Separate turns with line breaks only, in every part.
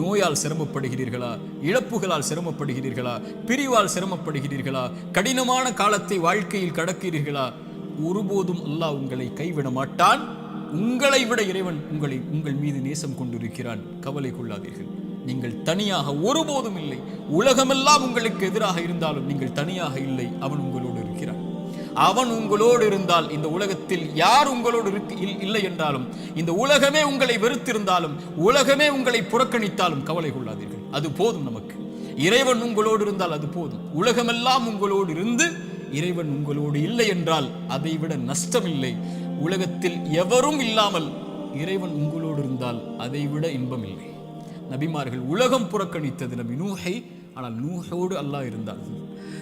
நோயால் சிரமப்படுகிறீர்களா? இழப்புகளால் சிரமப்படுகிறீர்களா? பிரிவால் சிரமப்படுகிறீர்களா? கடினமான காலத்தை வாழ்க்கையில் கடக்கிறீர்களா? ஒருபோதும் அல்லாஹ் உங்களை கைவிட மாட்டான். உங்களை விட இறைவன் உங்களை உங்கள் மீது நேசம் கொண்டிருக்கிறான். கவலை கொள்ளாதீர்கள். நீங்கள் தனியாக ஒருபோதும் இல்லை. உலகமெல்லாம் உங்களுக்கு எதிராக இருந்தாலும் நீங்கள் தனியாக இல்லை. அவன் உங்களோடு அவன் உங்களோடு இருந்தால் இந்த உலகத்தில் யார் உங்களோடு இருக்கு இல்- இல்லை என்றாலும் இந்த உலகமே உங்களை வெறுத்திருந்தாலும் உலகமே உங்களை புறக்கணித்தாலும் கவலை கொள்ளாதீர்கள். அது போதும் நமக்கு. இறைவன் உங்களோடு இருந்தால் அது போதும். உலகமெல்லாம் உங்களோடு இருந்து இறைவன் உங்களோடு இல்லை என்றால் அதைவிட நஷ்டமில்லை. உலகத்தில் எவரும் இல்லாமல் இறைவன் உங்களோடு இருந்தால் அதைவிட இன்பம் இல்லை நபிமார்கள் உலகம் புறக்கணித்தது நபி நூஹை ஆனால் நூஹோடு அல்லாஹ் இருந்தார்கள்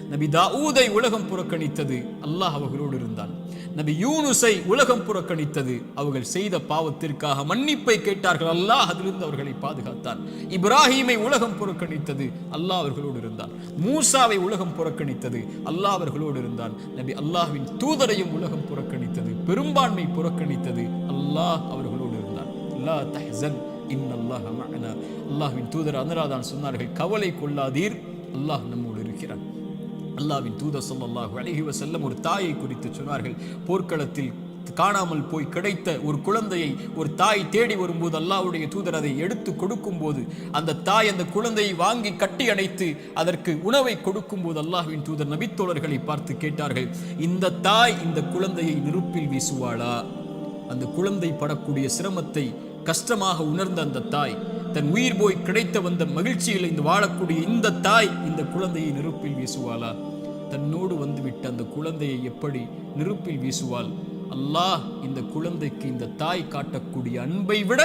நபி தாவூதை உலகம் புறக்கணித்தது. அல்லாஹ் அவர்களோடு இருந்தான். நபி யூனுஸை உலகம் புறக்கணித்தது. அவர்கள் செய்த பாவத்திற்காக மன்னிப்பை கேட்டார்கள். அல்லாஹ் அதிலிருந்து அவர்களை பாதுகாத்தான். இப்ராஹீமை உலகம் புறக்கணித்தது. அல்லாஹ் அவர்களோடு இருந்தான். மூசாவை உலகம் புறக்கணித்தது. அல்லாஹ் அவர்களோடு இருந்தான். நபி அல்லாஹ்வின் தூதரையும் உலகம் புறக்கணித்தது. பெரும்பான்மை புறக்கணித்தது. அல்லாஹ் அவர்களோடு இருந்தான். அல்லாஹ் தஹ்சன் இன்னல்லாஹ் அல்லாஹ்வின் தூதர் அனுராதான் சொன்னார்கள் கவலை கொள்ளாதீர். அல்லாஹ் நம்மோடு இருக்கிறான். அல்லாவின் தூதர் சொல்லல்லாஹு அழகி வஸல்லம் ஒரு தாயை குறித்து சொன்னார்கள். போர்க்களத்தில் காணாமல் போய் கிடைத்த ஒரு குழந்தையை ஒரு தாய் தேடி வரும்போது அல்லாவுடைய தூதர் அதை எடுத்து கொடுக்கும்போது அந்த தாய் அந்த குழந்தையை வாங்கி கட்டி அணைத்து அதற்கு உணவை கொடுக்கும்போது அல்லாஹுவின் தூதர் நபித்தோழர்களை பார்த்து கேட்டார்கள் இந்த தாய் இந்த குழந்தையை நெருப்பில் வீசுவாளா? அந்த குழந்தை படக்கூடிய சிரமத்தை கஷ்டமாக உணர்ந்த அந்த தாய் தன் உயிர் போய் கிடைத்த வந்த மகிழ்ச்சியில் இந்த வாழக்கூடிய இந்த தாய் இந்த குழந்தையை நெருப்பில் வீசுவாளா? தன்னோடு வந்துவிட்ட அந்த குழந்தையை எப்படி நெருப்பில் வீசுவாள்? அல்லாஹ் இந்த குழந்தைக்கு இந்த தாய் காட்டக்கூடிய அன்பை விட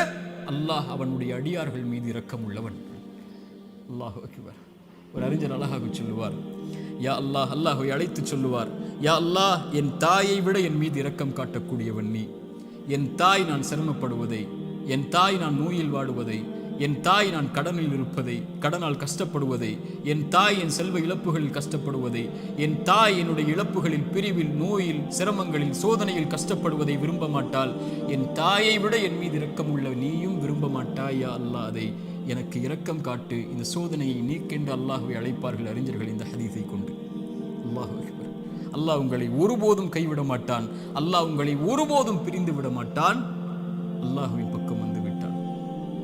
அல்லாஹ் அவனுடைய அடியார்கள் மீது இரக்கம் உள்ளவன் அல்லாஹ் அக்பர். ஒரு அறிஞர் அழகாக சொல்லுவார் யா அல்லாஹ் அல்லாஹை அழைத்து சொல்லுவார் யா அல்லாஹ் என் தாயை விட என் மீது இரக்கம் காட்டக்கூடியவன் நீ. என் தாய் நான் சிரமப்படுவதை என் தாய் நான் நோயில் வாடுவதை என் தாய் நான் கடனில் இருப்பதை கடனால் கஷ்டப்படுவதை என் தாய் என் செல்வ இழப்புகளில் கஷ்டப்படுவதை என் தாய் என்னுடைய இழப்புகளில் பிரிவில் நோயில் சிரமங்களில் சோதனையில் கஷ்டப்படுவதை விரும்ப மாட்டால் என் தாயை விட என் மீது இரக்கமுள்ள நீயும் விரும்ப மாட்டாயா அல்லாஹ் அதை எனக்கு இரக்கம் காட்டு. இந்த சோதனையை நீக்கென்று அல்லாஹுவை அழைப்பார்கள் அறிஞர்கள் இந்த ஹதீஸை கொண்டு. அல்லாஹு அக்பர். அல்லாஹ் உங்களை ஒருபோதும் கைவிட மாட்டான். அல்லாஹ் உங்களை ஒருபோதும் பிரிந்து விட மாட்டான். அல்லாஹுவின் பக்கம் வந்து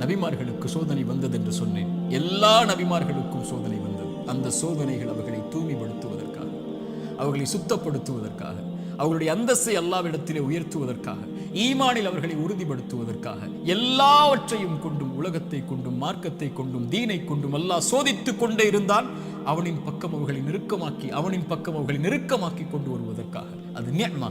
நபிமார்களுக்கு சோதனை வந்தது என்று சொன்னேன். எல்லா நபிமார்களுக்கும் சோதனை வந்தது. அந்த சோதனைகள் அவர்களை தூய்மைப்படுத்துவதற்காக அவர்களை சுத்தப்படுத்துவதற்காக அவர்களுடைய அந்தஸ்தை எல்லாவிடத்திலே உயர்த்துவதற்காக ஈமானில் அவர்களை உறுதிப்படுத்துவதற்காக எல்லாவற்றையும் கொண்டும் உலகத்தை கொண்டும் மார்க்கத்தை கொண்டும் தீனை கொண்டும் அல்லாஹ் சோதித்துக் கொண்டே இருந்தான். அவனின் பக்கம் அவர்களை நெருக்கமாக்கி அவனின் பக்கம் அவர்களை நெருக்கமாக்கி கொண்டு வருவதற்காக. அது நியமா.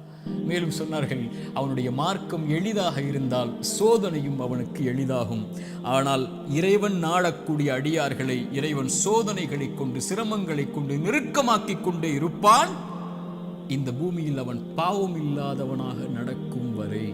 மேலும் சொன்னார்கள் அவனுடைய மார்க்கம் எளிதாக இருந்தால் சோதனையும் அவனுக்கு எளிதாகும். ஆனால் இறைவன் நாடக்கூடிய அடியார்களை இறைவன் சோதனைகளை கொண்டு சிரமங்களை கொண்டு நெருக்கமாக்கிக் கொண்டே இருப்பான். இந்த பூமியில் அவன் பாவம் இல்லாதவனாக நடக்கும் வரை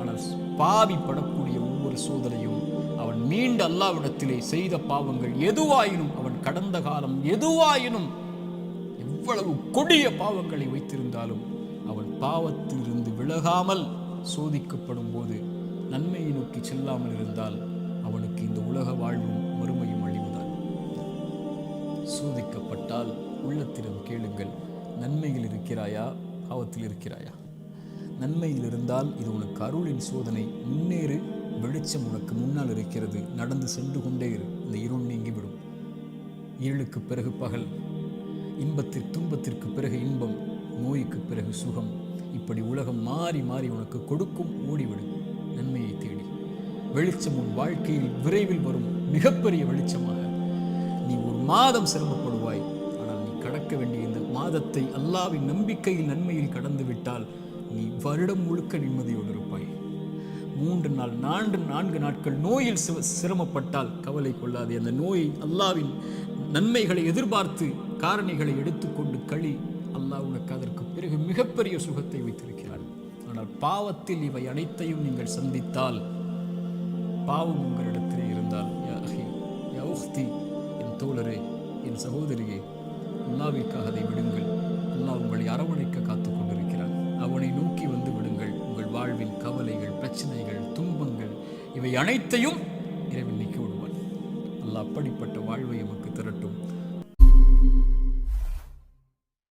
ஆனால் பாவிப்படக்கூடிய ஒவ்வொரு சோதனையும் அவன் மீண்டு அல்லாவிடத்திலே செய்த பாவங்கள் எதுவாயினும் அவன் கடந்த காலம் எதுவாயினும் எவ்வளவு கொடிய பாவங்களை வைத்திருந்தாலும் அவன் பாவத்திலிருந்து விலகாமல் சோதிக்கப்படும் போது நன்மையை நோக்கி செல்லாமல் இருந்தால் அவனுக்கு இந்த உலக வாழ்வும் மறுமையும் அழிவுதான். சோதிக்கப்பட்டால் உள்ளத்திடம் கேளுங்கள் நன்மையில் இருக்கிறாயா பாவத்தில் இருக்கிறாயா? நன்மையில் இருந்தால் இது உனக்கு அருளின் சோதனை. முன்னேறு வெளிச்சம் உனக்கு முன்னால் இருக்கிறது. நடந்து சென்று கொண்டே இரு. இந்த இருள் நீங்கிவிடும். இருளுக்கு பிறகு பகல். இன்பத்திற்கு துன்பத்திற்கு பிறகு இன்பம். நோய்க்கு பிறகு சுகம். இப்படி உலகம் மாறி மாறி உனக்கு கொடுக்கும் ஓடிவிடு. நன்மையை தேடி. வெளிச்சம் உன் வாழ்க்கையில் விரைவில் வரும். மிகப்பெரிய வெளிச்சமாக. நீ ஒரு மாதம் சிரமப்படுவாய். ஆனால் நீ கடக்க வேண்டிய இந்த மாதத்தை அல்லாவின் நம்பிக்கையில் நன்மையில் கடந்து விட்டால் நீ வருடம் முழுக்க நிம்மதியோடு இருப்பாய். மூன்று நாள் நான்கு நான்கு நாட்கள் நோயில் சிரமப்பட்டால் கவலை கொள்ளாதே. அந்த நோயை அல்லாவின் நன்மைகளை எதிர்பார்த்து காரணிகளை எடுத்துக்கொண்டு களி அல்லாஹ் உனக்கு அதற்கு பிறகு மிகப்பெரிய சுகத்தை வைத்திருக்கிறான். ஆனால் பாவத்தில் இவை அனைத்தையும் நீங்கள் சந்தித்தால் பாவம் உங்களிடத்திலே இருந்தால் யா என் தோழரே என் சகோதரியே அல்லாவிற்காக அதை விடுங்கள். அல்லாஹ் உங்களை அரவணைக்க காத்து கவலைகள் பிரச்சனைகள் துன்பங்கள் இவை அனைத்தையும் இறைவன் நீக்கி விடுவான். அல்ல அப்படிப்பட்ட வாழ்வை எமக்கு திரட்டும்.